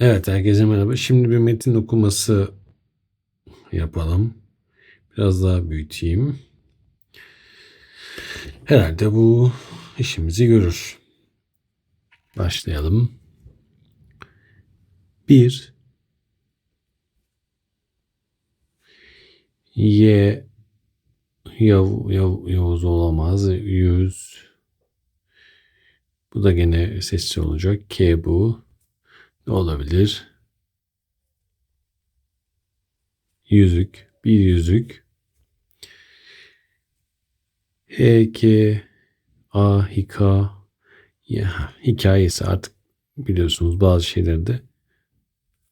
Evet herkese merhaba. Şimdi bir metin okuması yapalım. Biraz daha büyüteyim. Herhalde bu işimizi görür. Başlayalım. Bir Y Yav, Yav, Yavuz olamaz. Yüz Bu da gene sesli olacak. K bu. Olabilir? Yüzük. Bir yüzük. H, A. Ya, hikayesi artık biliyorsunuz bazı şeylerde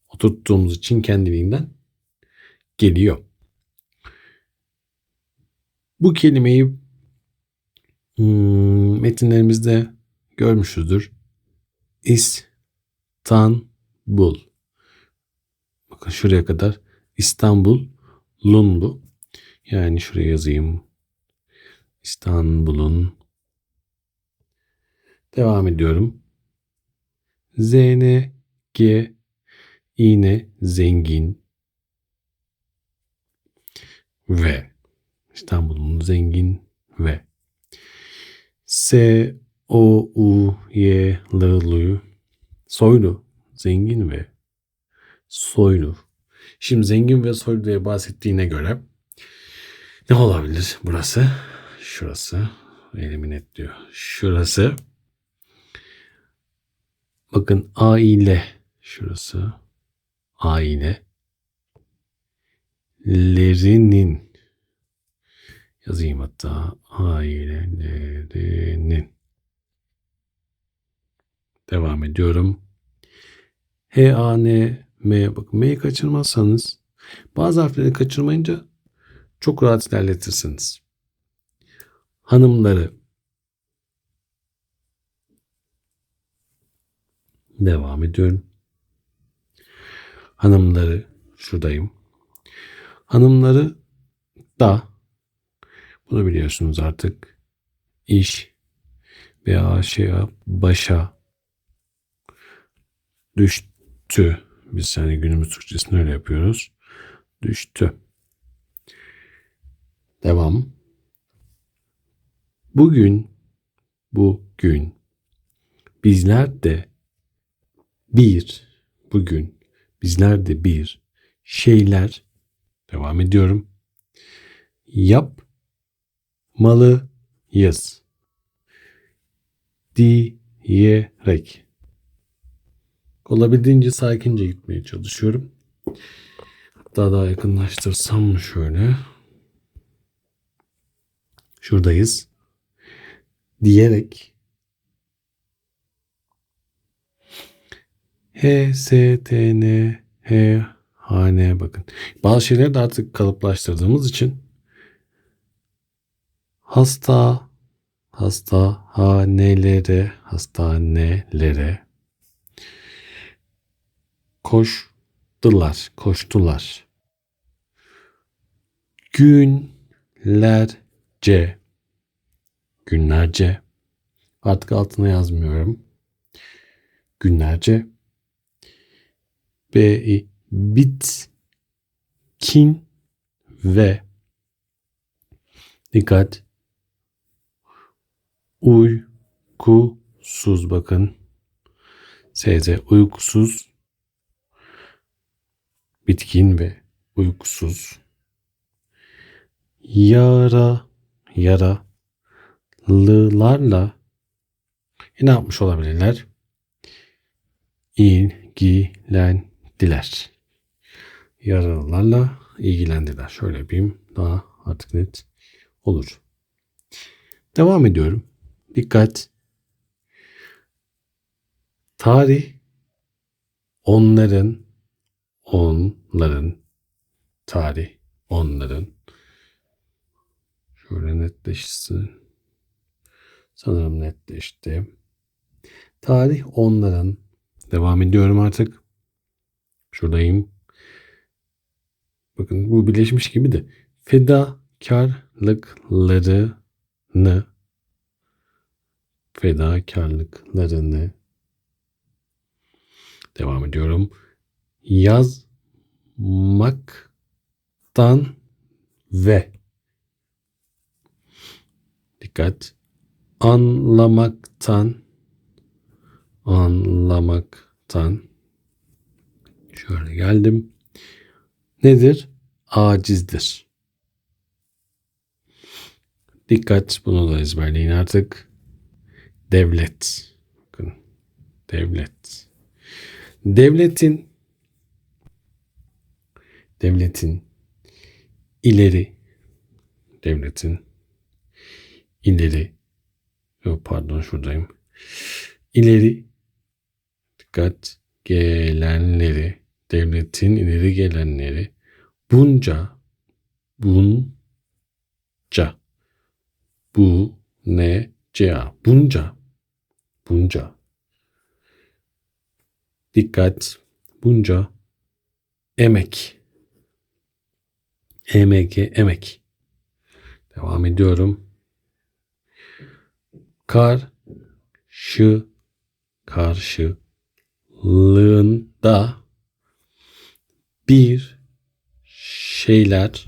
oturttuğumuz için kendiliğinden geliyor. Bu kelimeyi hmm, metinlerimizde görmüşüzdür. İstanbul. Bakın şuraya kadar İstanbul Lun bu. Yani şuraya yazayım. İstanbul'un devam ediyorum. Zn G iğne zengin ve İstanbul'un zengin ve S O U Y L L soylu zengin ve soylu. Şimdi zengin ve soylu diye bahsettiğine göre ne olabilir burası? Şurası. Elimin diyor. Şurası. Bakın aile. Şurası. Aile. Lerinin. Yazayım hatta. Ailelerinin. Devam ediyorum. H, A, N, M. Bakın M'yi kaçırmazsanız bazı harfleri kaçırmayınca çok rahat ilerletirsiniz. Hanımları. Devam ediyorum. Hanımları şuradayım. Hanımları da bunu biliyorsunuz artık iş veya şey başa düştü. Biz hani günümüz Türkçesini öyle yapıyoruz. Düştü. Devam. Bugün, bugün bizler de bir, bugün bizler de bir şeyler devam ediyorum. Yapmalıyız. Diyerek. Olabildiğince sakince gitmeye çalışıyorum. Hatta daha yakınlaştırsam mı şöyle. Şuradayız. Diyerek H, S, T, N, H, H, N bakın. Bazı şeyleri de artık kalıplaştırdığımız için hasta, hasta, hanelere, hastanelere koştular, koştular. Günlerce, günlerce, artık altına yazmıyorum. Günlerce. B, bitkin ve dikkat uykusuz bakın. SZ uykusuz bitkin ve uykusuz. Yara, yara, lılarla ne yapmış olabilirler? İlgilendiler. Yaralılarla ilgilendiler. Şöyle yapayım. Daha artık net olur. Devam ediyorum. Dikkat. Tarih onların onların tarih onların şöyle netleşsin. Sanırım netleşti. Tarih onların devam ediyorum artık. Şuradayım. Bakın bu birleşmiş gibi de fedakarlıklarını fedakarlıklarını Devam ediyorum. Yazmaktan ve dikkat anlamaktan anlamaktan şöyle geldim. Nedir? Acizdir. Dikkat bunu da ezberleyin artık. Devlet. Bakın. Devlet. Devletin devletin ileri. Devletin ileri. Yok pardon şuradayım. İleri. Dikkat gelenleri. Devletin ileri gelenleri. Bunca bunca. Bu ne? Ca bunca. Bunca. Dikkat. Bunca. Emek emek emek. Devam ediyorum. Kar şı karşılığında bir şeyler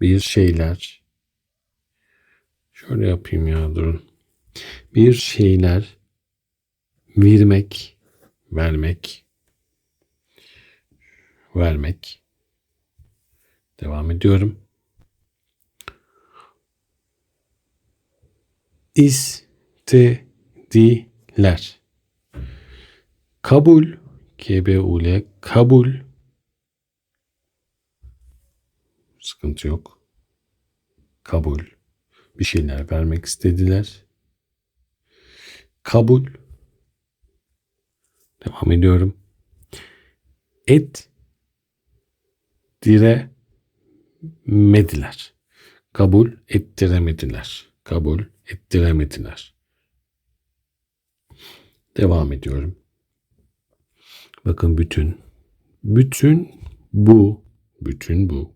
bir şeyler şöyle yapayım ya durun. Bir şeyler vermek vermek vermek devam ediyorum. İstediler. Kabul. KBUL kabul. Sıkıntı yok. Kabul. Bir şeyler vermek istediler. Kabul. Devam ediyorum. Et diremediler kabul ettiremediler. Kabul ettiremediler. Devam ediyorum. Bakın bütün bütün bu bütün bu.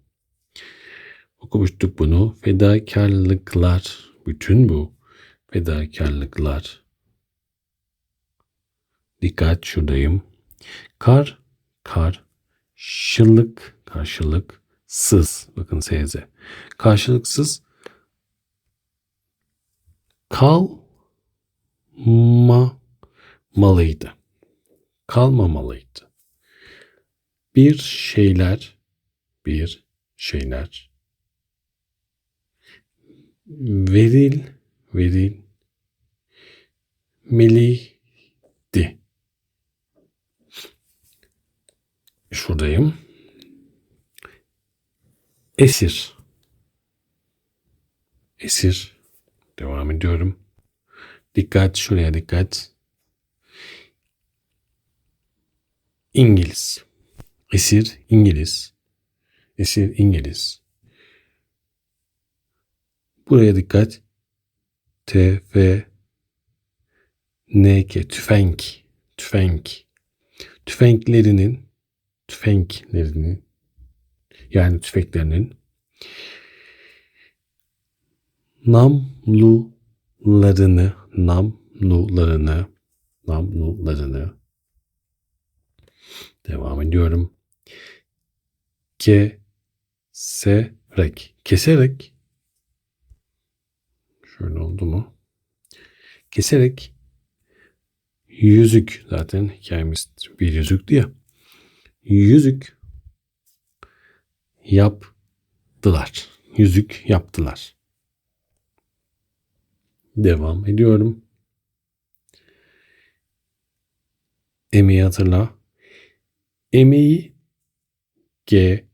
Okumuştuk bunu. Fedakarlıklar bütün bu fedakarlıklar. Dikkat şuradayım. Kar kar şıllık karşılık sız bakın seyze karşılıksız kalmamalıydı kalmamalıydı bir şeyler bir şeyler veril veril meliydi. Şuradayım. Esir. Esir. Devam ediyorum. Dikkat şuraya dikkat. İngiliz. Esir İngiliz. Esir İngiliz. Buraya dikkat. T, F, N, K, tüfenk. Tüfenk. Tüfenklerinin tüfenklerinin yani tüfeklerinin namlularını namlularını namlularını devam ediyorum. Keserek keserek şöyle oldu mu? Keserek yüzük zaten hikayemiz bir yüzüktü ya. Yüzük yaptılar. Yüzük yaptılar. Devam ediyorum. Emeği hatırla. Emeği G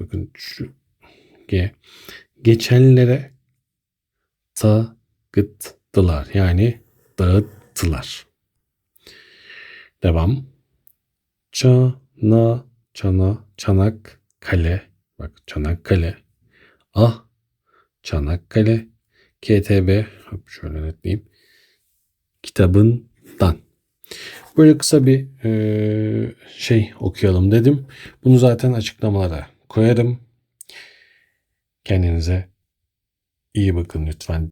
bakın şu G geçenlere dağıttılar. Yani dağıttılar. Devam. Çana, çana, çanak, kale. Bak Çanakkale. Ah, Çanakkale. KTB. Hop şöyle netleyeyim. Kitabından. Böyle kısa bir e, şey okuyalım dedim. Bunu zaten açıklamalara koyarım. Kendinize iyi bakın lütfen.